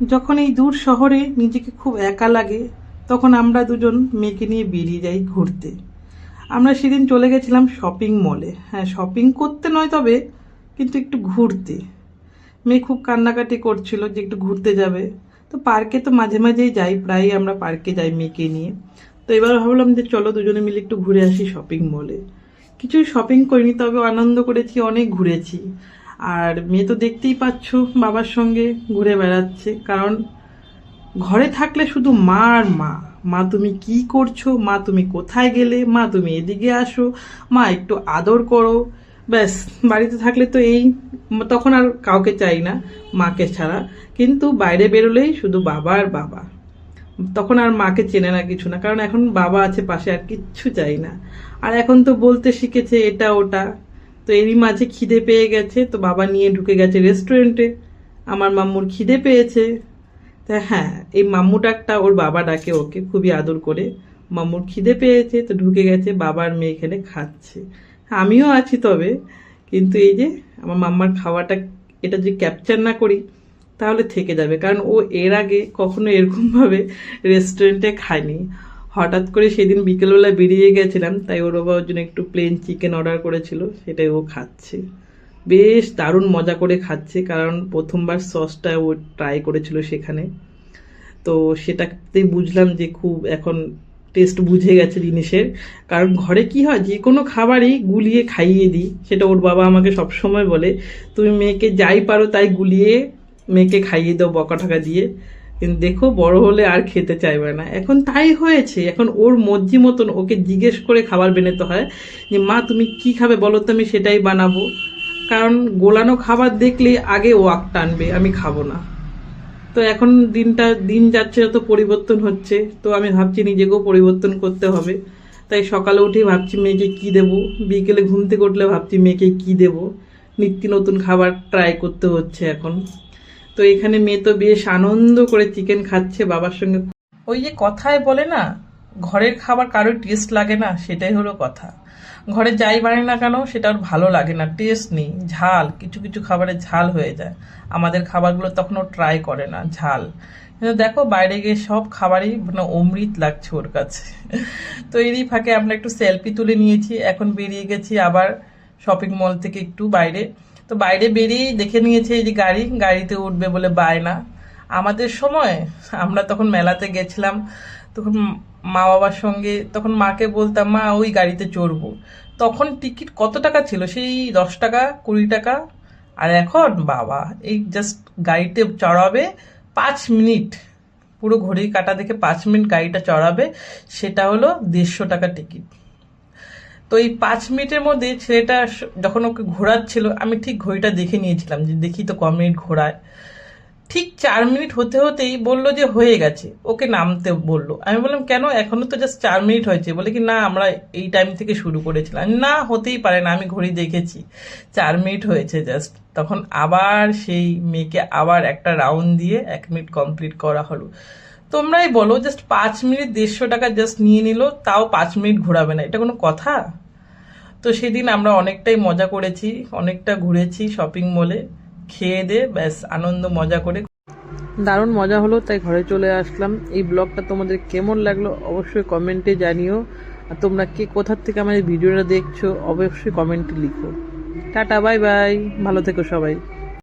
যখন এই দূর শহরে নিজেকে খুব একা লাগে, তখন আমরা দুজন মেয়েকে নিয়ে বেরিয়ে যাই ঘুরতে। আমরা সেদিন চলে গেছিলাম শপিং মলে হ্যাঁ শপিং করতে নয় তবে, কিন্তু একটু ঘুরতে। মেয়ে খুব কান্নাকাটি করছিল যে একটু ঘুরতে যাবে। তো পার্কে তো মাঝে মাঝেই যাই, প্রায়ই আমরা পার্কে যাই মেয়েকে নিয়ে। তো এবার ভাবলাম যে চলো দুজনে মিলে একটু ঘুরে আসি শপিং মলে কিছুই শপিং করিনি তবে আনন্দ করেছি, অনেক ঘুরেছি। আর মেয়ে তো দেখতেই পাচ্ছ বাবার সঙ্গে ঘুরে বেড়াচ্ছে, কারণ ঘরে থাকলে শুধু মা আর মা। মা তুমি কি করছ? মা তুমি কোথায় গেলে? মা তুমি এদিকে আসো। মা একটু আদর করো। ব্যাস, বাড়িতে থাকলে তো এই, তখন আর কাউকে চাই না, মাকে ছাড়া। কিন্তু বাইরে বেরোলেই শুধু বাবা আর বাবা। তখন আর মাকে চেনে না কিছু না, কারণ এখন বাবা আছে পাশে আর কিচ্ছু চাই না। আর এখন তো বলতে শিখেছে এটা, ওটা। তো এরই মাঝে খিদে পেয়ে গেছে, তো বাবা নিয়ে ঢুকে গেছে রেস্টুরেন্টে আমার মাম্মুর খিদে পেয়েছে। তা হ্যাঁ এই মাম্মু ডাকটা ওর বাবা ডাকে ওকে খুবই আদর করে। মাম্মুর খিদে পেয়েছে, তো ঢুকে গেছে, বাবার মেয়ে এখানে খাচ্ছে। আমিও আছি তবে, কিন্তু এই যে আমার মাম্মার খাওয়াটা, এটা যদি ক্যাপচার না করি, তাহলে থেকে যাবে। কারণ ও এর আগে কখনো এরকমভাবে রেস্টুরেন্টে খায়নি। হঠাৎ করে সেদিন বিকেলবেলা বেরিয়ে গেছিলাম, তাই ওর বাবা ওর জন্য একটু প্লেন চিকেন অর্ডার করেছিল, সেটাই ও খাচ্ছে। বেশ দারুণ মজা করে খাচ্ছে, কারণ প্রথমবার সসটা ও ট্রাই করেছিল সেখানে। তো সেটাতেই বুঝলাম যে খুব এখন টেস্ট বুঝে গেছে জিনিসের। কারণ ঘরে কি হয়, যে কোনো খাবারই গুলিয়ে খাইয়ে দিই, সেটা ওর বাবা আমাকে সবসময় বলে, তুমি মেয়েকে যাই পারো তাই গুলিয়ে মেয়েকে খাইয়ে দাও বকা ঠকা দিয়ে। কিন্তু দেখো বড় হলে আর খেতে চাইবে না। এখন তাই হয়েছে। এখন ওর মর্জি মতন ওকে জিজ্ঞেস করে খাবার বানাতে হয় যে, মা, তুমি কি খাবে? বলো তো, আমি সেটাই বানাবো। কারণ গোলানো খাবার দেখলে আগে ওয়াক টানবে, আমি খাব না। তো এখন দিনটা, দিন যাচ্ছে, যত পরিবর্তন হচ্ছে, তো আমি ভাবছি নিজেকেও পরিবর্তন করতে হবে। তাই সকালে উঠে ভাবছি মেয়েকে কি দেব? বিকেলে ঘুম থেকে উঠলে ভাবছি মেয়েকে কি দেব? নিত্য নতুন খাবার ট্রাই করতে হচ্ছে এখন। তো এখানে মেয়ে তো বেশ আনন্দ করে চিকেন খাচ্ছে বাবার সঙ্গে। ওই যে কথায় বলে না, ঘরের খাবার কারোর টেস্ট লাগে না, সেটাই হলো কথা। ঘরে যাই বানাই না কেন, সেটা ওর ভালো লাগে না টেস্ট নেই, ঝাল, কিছু কিছু খাবারে ঝাল হয়ে যায়। আমাদের খাবারগুলো তখন ও ট্রাই করে না, ঝাল। কিন্তু দেখো, বাইরে গিয়ে সব খাবারই মানে অমৃত লাগছে ওর কাছে। তো এরই ফাঁকে আমরা একটু সেলফি তুলে নিয়েছি, এখন বেরিয়ে গেছি আবার শপিং মল থেকে একটু বাইরে। তো বাইরে বেরিয়েই দেখে নিয়েছে এই যে গাড়ি, গাড়িতে উঠবে বলে বায়না। আমাদের সময়, আমরা তখন মেলাতে গেছিলাম, তখন মা বাবার সঙ্গে, তখন মাকে বলতাম, মা, ওই গাড়িতে চড়বো। তখন টিকিট কত টাকা ছিল? সেই দশ টাকা, কুড়ি টাকা। আর এখন, বাবা, এই জাস্ট গাড়িতে চড়াবে পাঁচ মিনিট। পুরো ঘড়ি কাটা দেখে পাঁচ মিনিট গাড়িটা চড়াবে, সেটা হলো দেড়শো টাকা টিকিট। তো এই পাঁচ মিনিটের মধ্যে ছেলেটা যখন ওকে ঘোরাচ্ছিল, আমি ঠিক ঘড়িটা দেখে নিয়েছিলাম যে দেখি তো ক মিনিট ঘোরায়। ঠিক চার মিনিট হতে হতেই বলল যে হয়ে গেছে। ওকে নামতে বলল। আমি বললাম, কেন? এখনও তো জাস্ট চার মিনিট হয়েছে। বলে কি, না, আমরা এই টাইম থেকে শুরু করেছিলাম। না, হতেই পারে না, আমি ঘড়ি দেখেছি। চার মিনিট হয়েছে জাস্ট তখন আবার সেই মেয়েকে আবার একটা রাউন্ড দিয়ে এক মিনিট কমপ্লিট করা হলো। তোমরাই বলো জাস্ট পাঁচ মিনিট দেড়শো টাকা জাস্ট নিয়ে নিল, তাও পাঁচ মিনিট ঘোরাবে না। এটা কোনো কথা? তো সেদিন আমরা অনেকটাই মজা করেছি, অনেকটা ঘুরেছি শপিং মলে খেয়ে দে ব্যাস, আনন্দ, মজা করে। দারুণ মজা হলো, তাই ঘরে চলে আসলাম। এই ব্লগটা তোমাদের কেমন লাগল অবশ্যই কমেন্টে জানিও। আর তোমরা কে কোথার থেকে আমাদের ভিডিওটা দেখছ, অবশ্যই কমেন্টে লিখো। টাটা বাই বাই ভালো থেকো সবাই।